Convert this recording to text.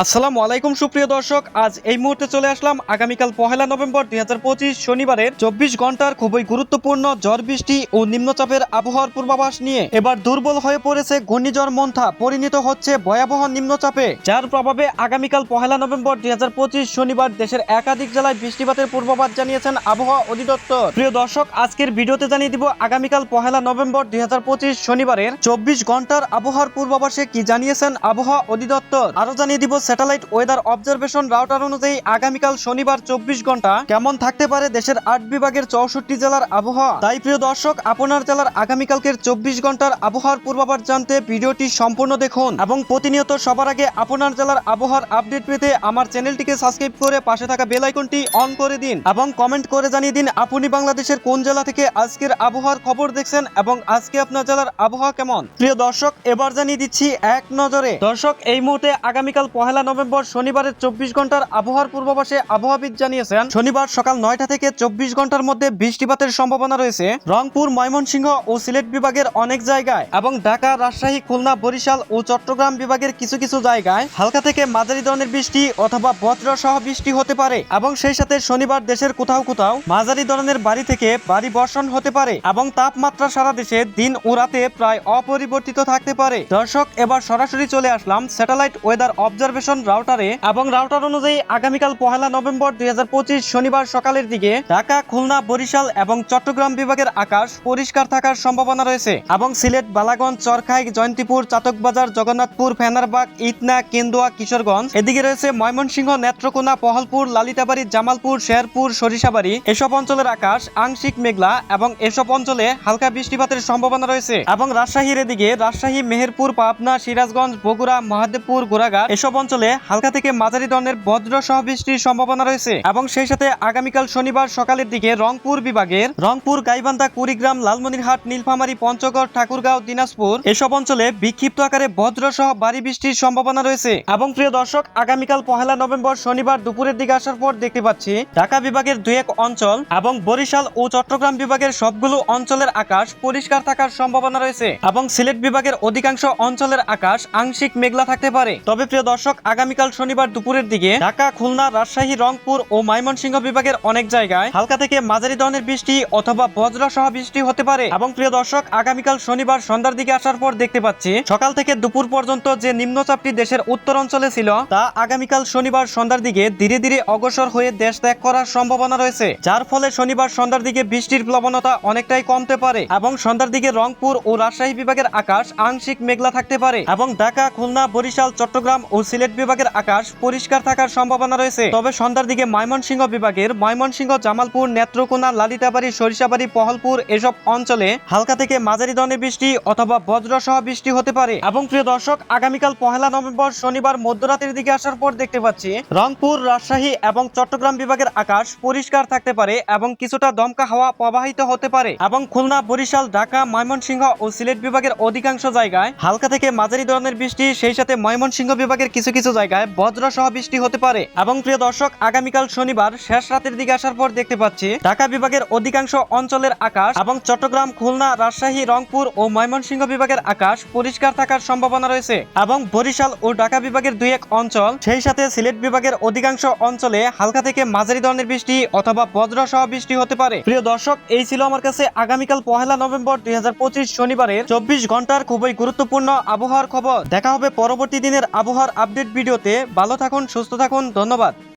আসসালামু আলাইকুম, সুপ্রিয় দর্শক। আজ এই মুহূর্তে চলে আসলাম আগামীকাল পহেলা নভেম্বর দুই হাজার পঁচিশ শনিবারের চব্বিশ ঘণ্টার খুবই গুরুত্বপূর্ণ ঝড় বৃষ্টি ও নিম্নচাপের আবহাওয়ার পূর্বাভাস নিয়ে। এবার দুর্বল হয়ে পড়েছে ঘূর্ণিঝড় মন্থা, পরিণত হচ্ছে ভয়াবহ নিম্নচাপে, যার প্রভাবে আগামীকাল পহেলা নভেম্বর দুই হাজার পঁচিশ শনিবার দেশের একাধিক জেলায় বৃষ্টিপাতের পূর্বাভাস জানিয়েছেন আবহাওয়া অধিদপ্তর। প্রিয় দর্শক, আজকের ভিডিওতে জানিয়ে দিব আগামীকাল পহেলা নভেম্বর দুই হাজার পঁচিশ শনিবারের চব্বিশ ঘণ্টার আবহাওয়ার পূর্বাভাসে কি জানিয়েছেন আবহাওয়া অধিদপ্তর। আরও জানিয়ে দিব স্যাটেলাইট ওয়েদার অবজারভেশন রাউটার অনুযায়ী আগামীকাল শনিবার চব্বিশ ঘণ্টা কেমন থাকতে পারে দেশের আট বিভাগের চৌষট্টি জেলার আবহাওয়া? তাই প্রিয় দর্শক, আপনার জেলার আগামীকালকের চব্বিশ ঘণ্টার আবহাওয়ার পূর্বাভাস জানতে ভিডিওটি সম্পূর্ণ দেখুন এবং প্রতিনিয়ত সবার আগে আপনার জেলার আবহাওয়ার আপডেট পেতে আমার চ্যানেলটিকে সাবস্ক্রাইব করে পাশে থাকা বেল আইকনটি অন করে দিন এবং কমেন্ট করে জানিয়ে দিন আপনি বাংলাদেশের কোন জেলা থেকে আজকের আবহাওয়ার খবর দেখছেন এবং আজকে আপনার জেলার আবহাওয়া কেমন? প্রিয় দর্শক, এবার জানিয়ে দিচ্ছি এক নজরে। দর্শক, এই মুহূর্তে আগামীকাল পহেলা নভেম্বর শনিবারের চব্বিশ ঘণ্টার আবহাওয়ার পূর্বাভাসে আবহাওয়াবিদ জানিয়েছেন, শনিবার সকাল নয়টা থেকে চব্বিশ ঘণ্টার মধ্যে বৃষ্টিপাতের সম্ভাবনা রয়েছে। রংপুর, ময়মনসিংহ ও সিলেট বিভাগের অনেক জায়গায় এবং ঢাকা, রাজশাহী, খুলনা, বরিশাল ও চট্টগ্রাম বিভাগের কিছু কিছু জায়গায় হালকা থেকে মাঝারি ধরনের বৃষ্টি অথবা বজ্র সহ বৃষ্টি হতে পারে এবং সেই সাথে শনিবার দেশের কোথাও কোথাও মাঝারি ধরনের বাড়ি থেকে বাড়ি বর্ষণ হতে পারে এবং তাপমাত্রা সারা দেশে দিন ও রাতে প্রায় অপরিবর্তিত থাকতে পারে। দর্শক, এবার সরাসরি চলে আসলাম স্যাটেলাইট ওয়েদার অবজারভেশন রাউটারে এবং রাউটার অনুযায়ী আগামীকাল পহেলা নভেম্বর দুই শনিবার সকালের দিকে ঢাকা, খুলনা, বরিশাল এবং চট্টগ্রাম বিভাগের আকাশ পরিষ্কার থাকার সম্ভাবনা রয়েছে এবং সিলেট, বালাগঞ্জ, চরখাই, জয়ন্তীপুর, চাতকবাজার, জগন্নাথপুর, ফেনারবাগ, ইতনা, কেন্দুয়া, কিশোরগঞ্জ, এদিকে রয়েছে ময়মনসিংহ, নেত্রকোনা, পহলপুর, লালিতাবাড়ি, জামালপুর, শেরপুর, সরিষাবাড়ি। এসব অঞ্চলের আকাশ আংশিক মেঘলা এবং এসব অঞ্চলে হালকা বৃষ্টিপাতের সম্ভাবনা রয়েছে এবং রাজশাহীর এদিকে রাজশাহী, মেহেরপুর, পাবনা, সিরাজগঞ্জ, বগুড়া, মহাদেবপুর, গোরাঘাট, এসব অঞ্চলে হালকা থেকে মাঝারি ধরনের বজ্র সহ বৃষ্টির সম্ভাবনা রয়েছে এবং সেই সাথে আগামীকাল শনিবার সকালের দিকে রংপুর বিভাগের রংপুর, গাইবান্ধা, কুড়িগ্রাম, লালমনিরহাট, নীলফামারী, পঞ্চগড়, ঠাকুরগাঁও, দিনাজপুর এসব অঞ্চলে বিক্ষিপ্ত আকারে বজ্র সহ ভারী বৃষ্টির সম্ভাবনা রয়েছে। এবং প্রিয় দর্শক, আগামীকাল পহেলা নভেম্বর শনিবার দুপুরের দিকে আসার পর দেখতে পাচ্ছি ঢাকা বিভাগের দুই এক অঞ্চল এবং বরিশাল ও চট্টগ্রাম বিভাগের সবগুলো অঞ্চলের আকাশ পরিষ্কার থাকার সম্ভাবনা রয়েছে এবং সিলেট বিভাগের অধিকাংশ অঞ্চলের আকাশ আংশিক মেঘলা থাকতে পারে। তবে প্রিয় দর্শক আগামীকাল শনিবার দুপুরের দিকে ঢাকা, খুলনা, রাজশাহী, রংপুর ও ময়মনসিংহ বিভাগের অনেক জায়গায় হালকা থেকে মাঝারি ধরনের বৃষ্টি অথবা বজ্র সহ বৃষ্টি হতে পারে। এবং প্রিয় দর্শক, আগামীকাল শনিবার সন্ধ্যার দিকে আসার পর দেখতে পাচ্ছি, সকাল থেকে দুপুর পর্যন্ত যে নিম্নচাপটি দেশের উত্তর অঞ্চলে ছিল, তা আগামীকাল শনিবার সন্ধ্যার দিকে ধীরে ধীরে অগ্রসর হয়ে দেশ ত্যাগ করার সম্ভাবনা রয়েছে। যার ফলে শনিবার সন্ধ্যার দিকে বৃষ্টির প্লবনতা অনেকটাই কমতে পারে এবং সন্ধ্যার দিকে রংপুর ও রাজশাহী বিভাগের আকাশ আংশিক মেঘলা থাকতে পারে। এবং ঢাকা, খুলনা, বরিশাল, চট্টগ্রাম ও সিলেট বিভাগের আকাশ পরিষ্কার থাকার সম্ভাবনা রয়েছে। তবে সন্ধ্যার দিকে ময়মনসিংহ বিভাগের ময়মনসিংহ, জামালপুর, নেত্রকোনা, লালিতাবাড়ি, সরিষাবাড়ি, পহলপুর এসব অঞ্চলে হালকা থেকে মাঝারি ধরনের বৃষ্টি অথবা বজ্র সহ বৃষ্টি হতে পারে। এবং প্রিয় দর্শক, আগামীকাল পহেলা নভেম্বর শনিবার মধ্যরাতের দিকে আসার পর দেখতে পাচ্ছি, রংপুর, রাজশাহী এবং চট্টগ্রাম বিভাগের আকাশ পরিষ্কার থাকতে পারে এবং কিছুটা দমকা হাওয়া প্রবাহিত হতে পারে। এবং খুলনা, বরিশাল, ঢাকা, ময়মনসিংহ ও সিলেট বিভাগের অধিকাংশ জায়গায় হালকা থেকে মাঝারি ধরনের বৃষ্টি, সেই সাথে ময়মনসিংহ বিভাগের কিছু কিছু জায়গায় বজ্র সহ বৃষ্টি হতে পারে। এবং প্রিয় দর্শক, আগামীকাল শনিবার শেষ রাতের দিকে আসার পর দেখতে পাচ্ছি, ঢাকা বিভাগের অধিকাংশ অঞ্চলের আকাশ এবং চট্টগ্রাম, খুলনা, রাজশাহী, রংপুর ও ময়মনসিংহ বিভাগের আকাশ পরিষ্কার থাকার সম্ভাবনা রয়েছে এবং বরিশাল ও ঢাকা বিভাগের দুই এক অঞ্চল, সেই সাথে সিলেট বিভাগের অধিকাংশ অঞ্চলে হালকা থেকে মাঝারি ধরনের বৃষ্টি অথবা বজ্র সহ বৃষ্টি হতে পারে। প্রিয় দর্শক, এই ছিল আমার কাছে আগামীকাল পহেলা নভেম্বর দুই হাজার পঁচিশ শনিবারের চব্বিশ ঘণ্টার খুবই গুরুত্বপূর্ণ আবহাওয়ার খবর। দেখা হবে পরবর্তী দিনের আবহাওয়ার আপডেট ভিডিওতে ভালো থাকুন সুস্থ থাকুন ধন্যবাদ।